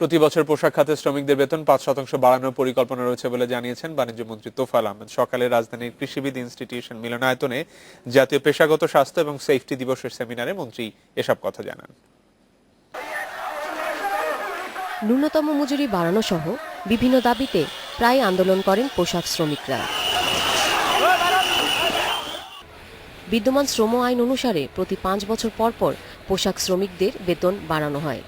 প্রতি বছর পোশাক খাতে শ্রমিকদের বেতন পাঁচ শতাংশ বাড়ানোর পরিকল্পনা রয়েছে বলে জানিয়েছেন বাণিজ্য মন্ত্রী তোফাল আহমেদ। সকালে রাজধানীর কৃষিবিদ ইনস্টিটিউশন মিলনায়তনে জাতীয় পেশাগত স্বাস্থ্য এবং সেফটি দিবসের সেমিনারে মন্ত্রী এসব কথা জানান। ন্যূনতম মজুরি বাড়ানো সহ বিভিন্ন দাবিতে প্রায় আন্দোলন করেন পোশাক শ্রমিকরা। বিদ্যমান শ্রম আইন অনুসারে প্রতি পাঁচ বছর পর পর পোশাক শ্রমিকদের বেতন বাড়ানো হয়।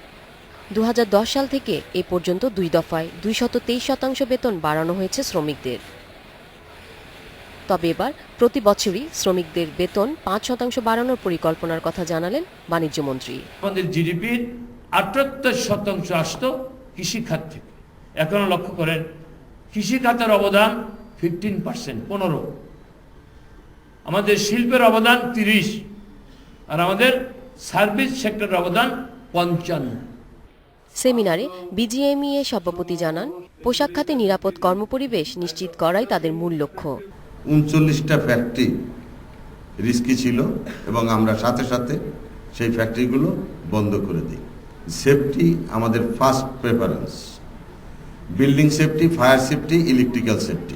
দু হাজার দশ সাল থেকে এ পর্যন্ত দুই দফায় দুইশত তেইশ শতাংশ বেতন বাড়ানো হয়েছে শ্রমিকদের। তবে এবার প্রতি বছরই শ্রমিকদের বেতন পাঁচ শতাংশ বাড়ানোর পরিকল্পনার কথা জানালেন বাণিজ্যমন্ত্রী। আমাদের জিডিপির আটাত্তর শতাংশ আসতো কৃষিখাত থেকে। এখন লক্ষ্য করেন, কৃষিখাতের অবদান ফিফটিন পার্সেন্ট পনেরো। আমাদের শিল্পের অবদান তিরিশ, আর আমাদের সার্ভিস সেক্টরের অবদান পঞ্চান্ন। সেমিনারে বিজিএমইএ সভাপতি জানান, পোশাক খাতে নিরাপদ কর্মপরিবেশ নিশ্চিত করাই তাদের মূল লক্ষ্য। উনচল্লিশটা ফ্যাক্টরি রিস্কি ছিল এবং আমরা সাথে সাথে সেই ফ্যাক্টরিগুলো বন্ধ করে দিই। সেফটি আমাদের first preference building safety fire safety electrical safety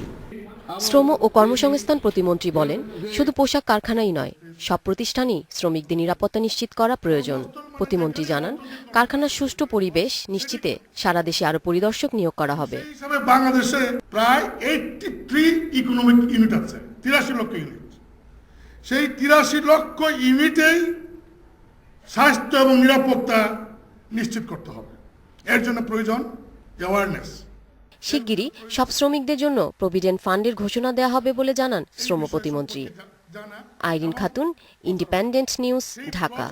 শ্রম ও কর্মসংস্থান প্রতিমন্ত্রী বলেন, শুধু পোশাক কারখানাই নয়, সব প্রতিষ্ঠানই শ্রমিকদের নিরাপত্তা নিশ্চিত করা প্রয়োজন। প্রতিমন্ত্রী জানান, কারখানার সুষ্ঠু পরিবেশ নিশ্চিতে সারা দেশে আরও পরিদর্শক নিয়োগ করা হবে। বাংলাদেশে প্রায় এইটটি থ্রি ইকোনমিক ইউনিট আছে, তিরাশি লক্ষ ইউনিট সেই তিরাশি লক্ষ ইউনিটেই স্বাস্থ্য এবং নিরাপত্তা নিশ্চিত করতে হবে। এর জন্য প্রয়োজন অ্যাওয়ারনেস শিগগিরই সব শ্রমিকদের জন্য প্রভিডেন্ট ফান্ডের ঘোষণা দেওয়া হবে বলে জানান শ্রম প্রতিমন্ত্রী। Irin Khatun, independent news, Dhaka.